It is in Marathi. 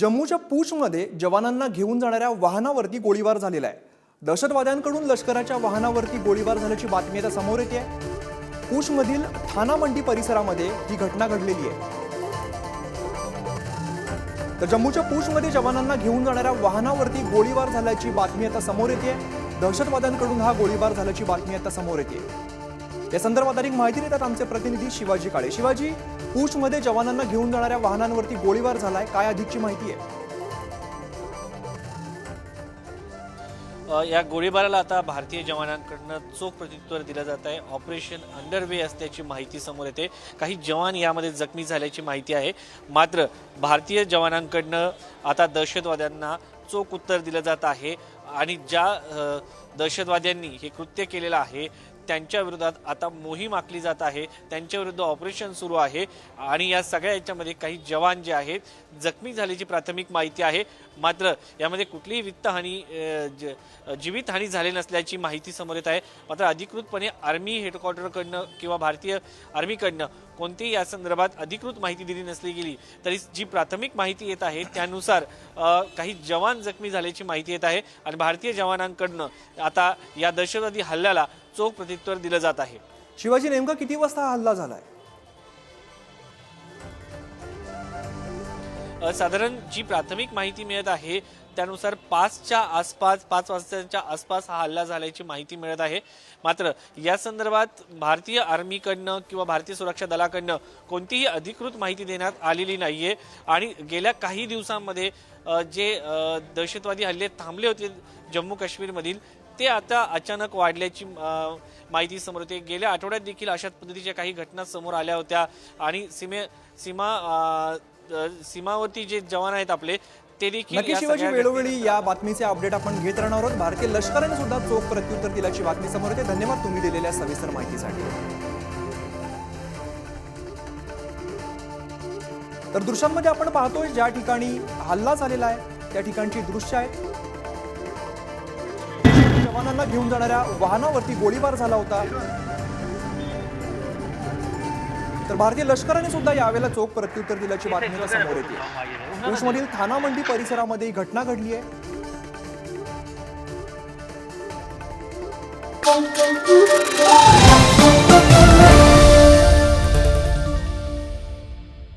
जम्मूच्या पूछमध्ये जवानांना घेऊन जाणाऱ्या वाहनावरती गोळीबार झालेला आहे. दहशतवाद्यांकडून लष्कराच्या वाहनावरती गोळीबार झाल्याची बातमी आता समोर येते पूछमधील थाना मंडी परिसरामध्ये ही घटना घडलेली आहे. तर जम्मूच्या पूछमध्ये जवानांना घेऊन जाणाऱ्या वाहनावरती गोळीबार झाल्याची बातमी आता समोर येते दहशतवाद्यांकडून हा गोळीबार झाल्याची बातमी आता समोर येते या संदर्भात अधिक माहिती देतात आमचे प्रतिनिधी शिवाजी काळे. शिवाजी पूछमध्ये जवानांना घेऊन जाणाऱ्या वाहनांवरती गोळीबार झालाय काय अधिकची माहिती आहे? या गोळीबाराला आता भारतीय जवानांकडनं चोख प्रत्युत्तर दिलं जात आहे. ऑपरेशन अंडरवे असल्याची माहिती समोर येते. काही जवान यामध्ये जखमी झाल्याची माहिती आहे. मात्र भारतीय जवानांकडनं आता दहशतवाद्यांना चोख उत्तर दिलं जात आहे. आणि ज्या दहशतवाद्यांनी हे कृत्य केलेलं आहे. त्यांच्या विरोधात आता मोहीम आखली जात आहे. त्यांच्या विरुद्ध ऑपरेशन सुरू आहे. आणि या सगळ्या याच्यामध्ये काही जवान जे आहेत जखमी झाल्याची प्राथमिक माहिती आहे. मात्र यामध्ये कुठलीही वित्तहानी ज- जीवितहानी झाली नसल्याची माहिती समोर येत आहे. मात्र अधिकृतपणे आर्मी हेडक्वार्टरकडनं किंवा भारतीय आर्मीकडनं कोणतीही या संदर्भात अधिकृत माहिती दिली नसली गेली तरी जी प्राथमिक माहिती येत आहे त्यानुसार काही जवान जखमी झाल्याची माहिती येत आहे. आणि भारतीय जवानांकडनं आता या दहशतवादी हल्ल्याला चोख प्रत्युत्तर दिलं जात आहे. शिवाजी नेमका किती वाजता हा हल्ला झालाय? साधारण जी प्राथमिक माहिती मिळत आहे त्यानुसार पाचच्या आसपास पाच वाजताच्या आसपास हा हल्ला झाल्याची माहिती मिळत आहे. मात्र या संदर्भात भारतीय आर्मीकडनं किंवा भारतीय सुरक्षा दलाकडनं कोणतीही अधिकृत माहिती देण्यात आलेली नाहीये. आणि गेल्या काही दिवसांमध्ये जे दहशतवादी हल्ले थांबले होते जम्मू काश्मीरमधील ते आता अचानक वाढल्याची माहिती समोर येते. गेल्या आठवड्यात देखील अशाच पद्धतीच्या काही घटना समोर आल्या होत्या. आणि सीमे सीमा सीमावर्ती जे जवान आहेत आपले ते देखील शिवाजी वेळोवेळी या बातमीचे अपडेट आपण घेत राहणार आहोत. भारतीय लष्कराने सुद्धा चोख प्रत्युत्तर दिल्याची बातमी समोर येते. धन्यवाद तुम्ही दिलेल्या सविस्तर माहितीसाठी. तर दृश्यांमध्ये आपण पाहतोय ज्या ठिकाणी हल्ला झालेला आहे त्या ठिकाणची दृश्य आहेत जवानांना घेऊन जाणाऱ्या वाहनावरती गोळीबार झाला होता. तर भारतीय लष्कराने सुद्धा यावेळेला चोख प्रत्युत्तर दिल्याची बातमी आता समोर येते. पुरुषमधील थाना मंडी परिसरामध्ये ही घटना घडली आहे.